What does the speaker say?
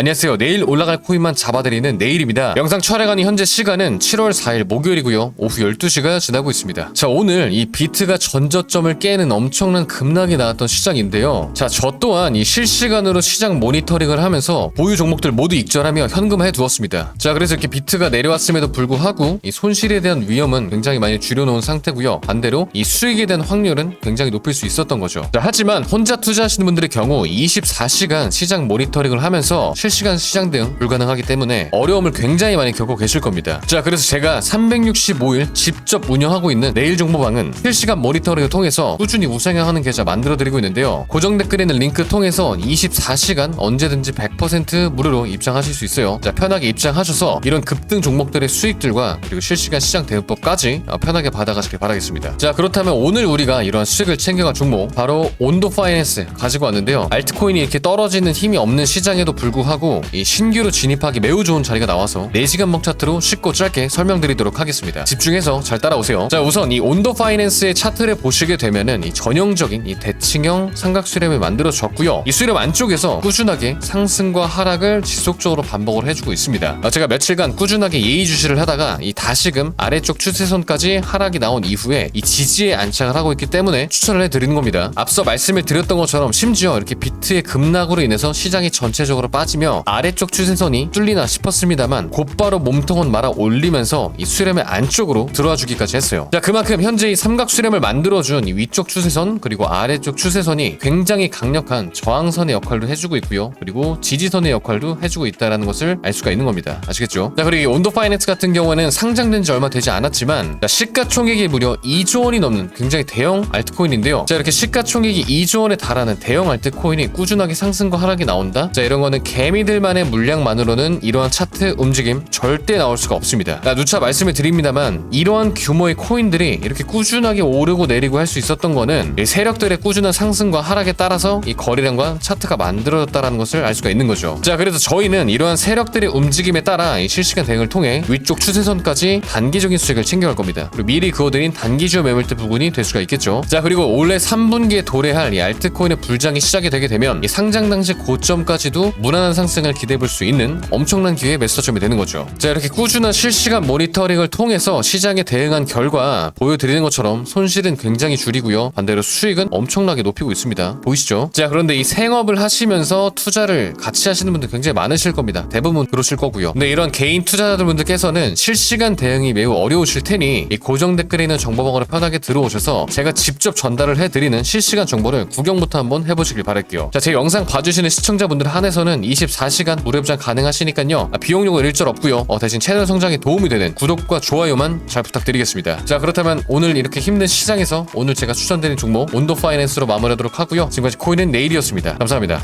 안녕하세요. 내일 올라갈 코인만 잡아드리는 내일입니다. 영상 촬영하는 현재 시간은 7월 4일 목요일이고요. 오후 12시가 지나고 있습니다. 자, 오늘 이 비트가 전저점을 깨는 엄청난 급락이 나왔던 시장인데요. 자, 저 또한 이 실시간으로 시장 모니터링을 하면서 보유 종목들 모두 익절하며 현금화해 두었습니다. 자, 그래서 이렇게 비트가 내려왔음에도 불구하고 이 손실에 대한 위험은 굉장히 많이 줄여놓은 상태고요. 반대로 이 수익에 대한 확률은 굉장히 높일 수 있었던 거죠. 자, 하지만 혼자 투자하시는 분들의 경우 24시간 시장 모니터링을 하면서 실시간 시장 대응 불가능하기 때문에 어려움을 굉장히 많이 겪고 계실 겁니다. 자, 그래서 제가 365일 직접 운영하고 있는 내일 정보방은 실시간 모니터링을 통해서 꾸준히 우상향하는 계좌 만들어 드리고 있는데요. 고정 댓글에 있는 링크 통해서 24시간 언제든지 100% 무료로 입장하실 수 있어요. 자, 편하게 입장하셔서 이런 급등 종목들의 수익들과 그리고 실시간 시장 대응법까지 어, 편하게 받아가시길 바라겠습니다. 자, 그렇다면 오늘 우리가 이러한 수익을 챙겨갈 종목 바로 온도 파이낸스 가지고 왔는데요. 알트코인이 이렇게 떨어지는 힘이 없는 시장에도 불구하고 이 신규로 진입하기 매우 좋은 자리가 나와서 4시간 목 차트로 쉽고 짧게 설명드리도록 하겠습니다. 집중해서 잘 따라오세요. 자, 우선 이 온도 파이낸스의 차트를 보시게 되면은 이 전형적인 이 대 칭형 삼각 수렴을 만들어졌고요. 이 수렴 안쪽에서 꾸준하게 상승과 하락을 지속적으로 반복을 해주고 있습니다. 아, 제가 며칠간 꾸준하게 예의주시를 하다가 이 다시금 아래쪽 추세선까지 하락이 나온 이후에 이 지지에 안착을 하고 있기 때문에 추천을 해드리는 겁니다. 앞서 말씀을 드렸던 것처럼 심지어 이렇게 비트의 급락으로 인해서 시장이 전체적으로 빠지며 아래쪽 추세선이 뚫리나 싶었습니다만 곧바로 몸통은 말아 올리면서 이 수렴의 안쪽으로 들어와 주기까지 했어요. 자 그만큼 현재 이 삼각 수렴을 만들어준 이 위쪽 추세선 그리고 아래쪽 추세선이 굉장히 강력한 저항선의 역할도 해주고 있고요. 그리고 지지선의 역할도 해주고 있다는 것을 알 수가 있는 겁니다. 아시겠죠? 자 그리고 이 온도 파이낸스 같은 경우에는 상장된 지 얼마 되지 않았지만 자, 시가총액이 무려 2조 원이 넘는 굉장히 대형 알트코인인데요. 자 이렇게 시가총액이 2조 원에 달하는 대형 알트코인이 꾸준하게 상승과 하락이 나온다. 자 이런 거는 개미들만의 물량만으로는 이러한 차트 움직임 절대 나올 수가 없습니다. 자, 누차 말씀을 드립니다만 이러한 규모의 코인들이 이렇게 꾸준하게 오르고 내리고 할 수 있었던 거는 이 세력들의 꾸준한 상승과 하락에 따라서 이 거래량과 차트가 만들어졌다는 것을 알 수가 있는 거죠. 자 그래서 저희는 이러한 세력들의 움직임에 따라 이 실시간 대응을 통해 위쪽 추세선까지 단기적인 수익을 챙겨갈 겁니다. 그리고 미리 그어드린 단기주 매물대 부분이 될 수가 있겠죠. 자 그리고 올해 3분기에 도래할 이 알트코인의 불장이 시작이 되게 되면 이 상장 당시 고점까지도 무난한 상승을 기대해 볼 수 있는 엄청난 기회의 매수점이 되는 거죠. 자 이렇게 꾸준한 실시간 모니터링을 통해서 시장에 대응한 결과 보여드리는 것처럼 손실은 굉장히 줄이고요. 반대로 수익은 엄청나 게 높이고 있습니다. 보이시죠? 자 그런데 이 생업을 하시면서 투자를 같이 하시는 분들 굉장히 많으실 겁니다. 대부분 그러실 거고요. 근데 이런 개인 투자자들 분들께서는 실시간 대응이 매우 어려우실 테니 이 고정 댓글에 있는 정보방으로 편하게 들어오셔서 제가 직접 전달을 해드리는 실시간 정보를 구경부터 한번 해보시길 바랄게요. 자 제 영상 봐주시는 시청자분들 한해서는 24시간 무료 입장 가능하시니까요. 아, 비용료가 일절 없고요. 어, 대신 채널 성장에 도움이 되는 구독과 좋아요만 잘 부탁드리겠습니다. 자 그렇다면 오늘 이렇게 힘든 시장에서 오늘 제가 추천드린 종목 온도 파이낸스로 마무리하도록 하고요. 지금까지 코인은 내일이었습니다. 감사합니다.